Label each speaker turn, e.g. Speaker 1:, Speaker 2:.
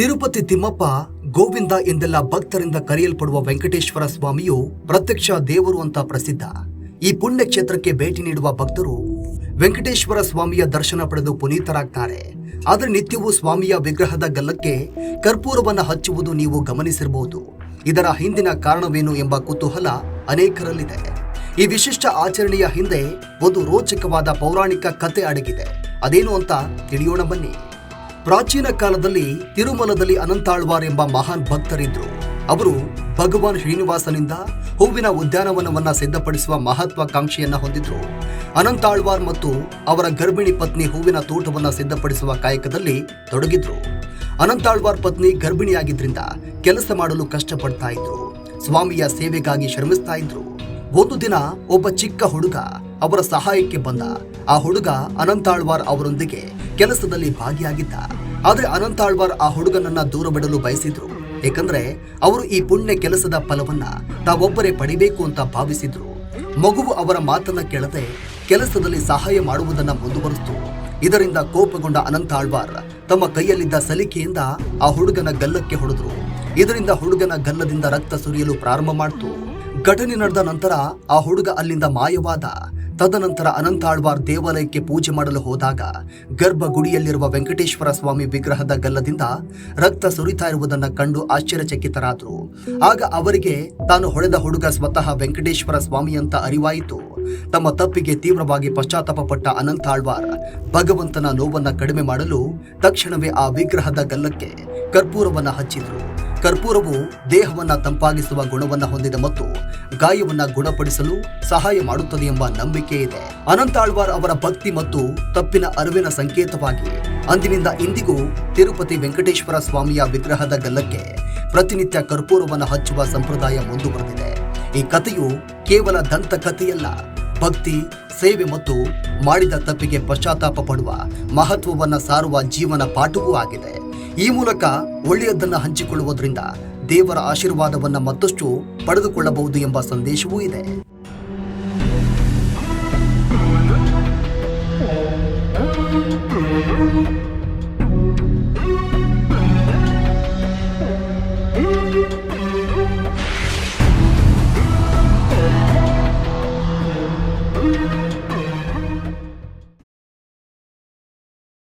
Speaker 1: ತಿರುಪತಿ ತಿಮ್ಮಪ್ಪ, ಗೋವಿಂದ ಎಂದೆಲ್ಲ ಭಕ್ತರಿಂದ ಕರೆಯಲ್ಪಡುವ ವೆಂಕಟೇಶ್ವರ ಸ್ವಾಮಿಯು ಪ್ರತ್ಯಕ್ಷ ದೇವರು ಅಂತ ಪ್ರಸಿದ್ಧ. ಈ ಪುಣ್ಯ ಕ್ಷೇತ್ರಕ್ಕೆ ಭೇಟಿ ನೀಡುವ ಭಕ್ತರು ವೆಂಕಟೇಶ್ವರ ಸ್ವಾಮಿಯ ದರ್ಶನ ಪಡೆದು ಪುನೀತರಾಗ್ತಾರೆ. ಆದರೆ ನಿತ್ಯವೂ ಸ್ವಾಮಿಯ ವಿಗ್ರಹದ ಗಲ್ಲಕ್ಕೆ ಕರ್ಪೂರವನ್ನು ಹಚ್ಚುವುದು ನೀವು ಗಮನಿಸಿರಬಹುದು. ಇದರ ಹಿಂದಿನ ಕಾರಣವೇನು ಎಂಬ ಕುತೂಹಲ ಅನೇಕರಲ್ಲಿದೆ. ಈ ವಿಶಿಷ್ಟ ಆಚರಣೆಯ ಹಿಂದೆ ಒಂದು ರೋಚಕವಾದ ಪೌರಾಣಿಕ ಕತೆ ಅಡಗಿದೆ. ಅದೇನು ಅಂತ ತಿಳಿಯೋಣ ಬನ್ನಿ. ಪ್ರಾಚೀನ ಕಾಲದಲ್ಲಿ ತಿರುಮಲದಲ್ಲಿ ಅನಂತಾಳ್ವಾರ್ ಎಂಬ ಮಹಾನ್ ಭಕ್ತರಿದ್ರು. ಅವರು ಭಗವಾನ್ ಶ್ರೀನಿವಾಸನಿಂದ ಹೂವಿನ ಉದ್ಯಾನವನವನ್ನು ಸಿದ್ಧಪಡಿಸುವ ಮಹತ್ವಾಕಾಂಕ್ಷೆಯನ್ನ ಹೊಂದಿದ್ರು. ಅನಂತಾಳ್ವಾರ್ ಮತ್ತು ಅವರ ಗರ್ಭಿಣಿ ಪತ್ನಿ ಹೂವಿನ ತೋಟವನ್ನು ಸಿದ್ಧಪಡಿಸುವ ಕಾಯಕದಲ್ಲಿ ತೊಡಗಿದ್ರು. ಅನಂತಾಳ್ವಾರ್ ಪತ್ನಿ ಗರ್ಭಿಣಿಯಾಗಿದ್ದರಿಂದ ಕೆಲಸ ಮಾಡಲು ಕಷ್ಟಪಡ್ತಾ ಇದ್ರು. ಸ್ವಾಮಿಯ ಸೇವೆಗಾಗಿ ಶ್ರಮಿಸ್ತಾ ಇದ್ರು. ಒಂದು ದಿನ ಒಬ್ಬ ಚಿಕ್ಕ ಹುಡುಗ ಅವರ ಸಹಾಯಕ್ಕೆ ಬಂದ. ಆ ಹುಡುಗ ಅನಂತಾಳ್ವಾರ್ ಅವರೊಂದಿಗೆ ಕೆಲಸದಲ್ಲಿ ಭಾಗಿಯಾಗಿದ್ದ. ಆದರೆ ಅನಂತಾಳ್ವಾರ್ ಆ ಹುಡುಗನನ್ನ ದೂರ ಬಿಡಲು ಬಯಸಿದ್ರು. ಏಕೆಂದ್ರೆ ಅವರು ಈ ಪುಣ್ಯ ಕೆಲಸದ ಫಲವನ್ನ ತಾವೊಬ್ಬರೇ ಪಡಿಬೇಕು ಅಂತ ಭಾವಿಸಿದ್ರು. ಮಗುವು ಅವರ ಮಾತನ್ನ ಕೇಳದೆ ಕೆಲಸದಲ್ಲಿ ಸಹಾಯ ಮಾಡುವುದನ್ನ ಮುಂದುವರಿಸಿತು. ಇದರಿಂದ ಕೋಪಗೊಂಡ ಅನಂತಾಳ್ವಾರ್ ತಮ್ಮ ಕೈಯಲ್ಲಿದ್ದ ಸಲಿಕೆಯಿಂದ ಆ ಹುಡುಗನ ಗಲ್ಲಕ್ಕೆ ಹೊಡೆದ್ರು. ಇದರಿಂದ ಹುಡುಗನ ಗಲ್ಲದಿಂದ ರಕ್ತ ಸುರಿಯಲು ಪ್ರಾರಂಭ ಮಾಡಿತು. ಘಟನೆ ನಡೆದ ನಂತರ ಆ ಹುಡುಗ ಅಲ್ಲಿಂದ ಮಾಯವಾದ ತದನಂತರ ಅನಂತಾಳ್ವಾರ್ ದೇವಾಲಯಕ್ಕೆ ಪೂಜೆ ಮಾಡಲು ಹೋದಾಗ ಗರ್ಭಗುಡಿಯಲ್ಲಿರುವ ವೆಂಕಟೇಶ್ವರ ಸ್ವಾಮಿ ವಿಗ್ರಹದ ಗಲ್ಲದಿಂದ ರಕ್ತ ಸುರಿತಾ ಇರುವುದನ್ನು ಕಂಡು ಆಶ್ಚರ್ಯಚಕಿತರಾದರು. ಆಗ ಅವರಿಗೆ ತಾನು ಹೊಡೆದ ಹುಡುಗ ಸ್ವತಃ ವೆಂಕಟೇಶ್ವರ ಸ್ವಾಮಿ ಅಂತ ಅರಿವಾಯಿತು. ತಮ್ಮ ತಪ್ಪಿಗೆ ತೀವ್ರವಾಗಿ ಪಶ್ಚಾತ್ತಾಪಪಟ್ಟ ಅನಂತಾಳ್ವಾರ್ ಭಗವಂತನ ನೋವನ್ನು ಕಡಿಮೆ ಮಾಡಲು ತಕ್ಷಣವೇ ಆ ವಿಗ್ರಹದ ಗಲ್ಲಕ್ಕೆ ಕರ್ಪೂರವನ್ನು ಹಚ್ಚಿದ್ರು. ಕರ್ಪೂರವು ದೇಹವನ್ನು ತಂಪಾಗಿಸುವ ಗುಣವನ್ನು ಹೊಂದಿದೆ ಮತ್ತು ಗಾಯವನ್ನು ಗುಣಪಡಿಸಲು ಸಹಾಯ ಮಾಡುತ್ತದೆ ಎಂಬ ನಂಬಿಕೆ ಇದೆ. ಅನಂತಾಳ್ವಾರ್ ಅವರ ಭಕ್ತಿ ಮತ್ತು ತಪ್ಪಿನ ಅರಿವಿನ ಸಂಕೇತವಾಗಿ ಅಂದಿನಿಂದ ಇಂದಿಗೂ ತಿರುಪತಿ ವೆಂಕಟೇಶ್ವರ ಸ್ವಾಮಿಯ ವಿಗ್ರಹದ ಗಲ್ಲಕ್ಕೆ ಪ್ರತಿನಿತ್ಯ ಕರ್ಪೂರವನ್ನು ಹಚ್ಚುವ ಸಂಪ್ರದಾಯ ಮುಂದುವರೆದಿದೆ. ಈ ಕಥೆಯು ಕೇವಲ ದಂತಕಥೆಯಲ್ಲ ಭಕ್ತಿ, ಸೇವೆ ಮತ್ತು ಮಾಡಿದ ತಪ್ಪಿಗೆ ಪಶ್ಚಾತ್ತಾಪ ಪಡುವ ಮಹತ್ವವನ್ನು ಸಾರುವ ಜೀವನ ಪಾಠವೂ ಆಗಿದೆ. ಈ ಮೂಲಕ ಒಳ್ಳೆಯದನ್ನು ಹಂಚಿಕೊಳ್ಳುವುದರಿಂದ ದೇವರ ಆಶೀರ್ವಾದವನ್ನು ಮತ್ತಷ್ಟು ಪಡೆದುಕೊಳ್ಳಬಹುದು ಎಂಬ ಸಂದೇಶವೂ ಇದೆ.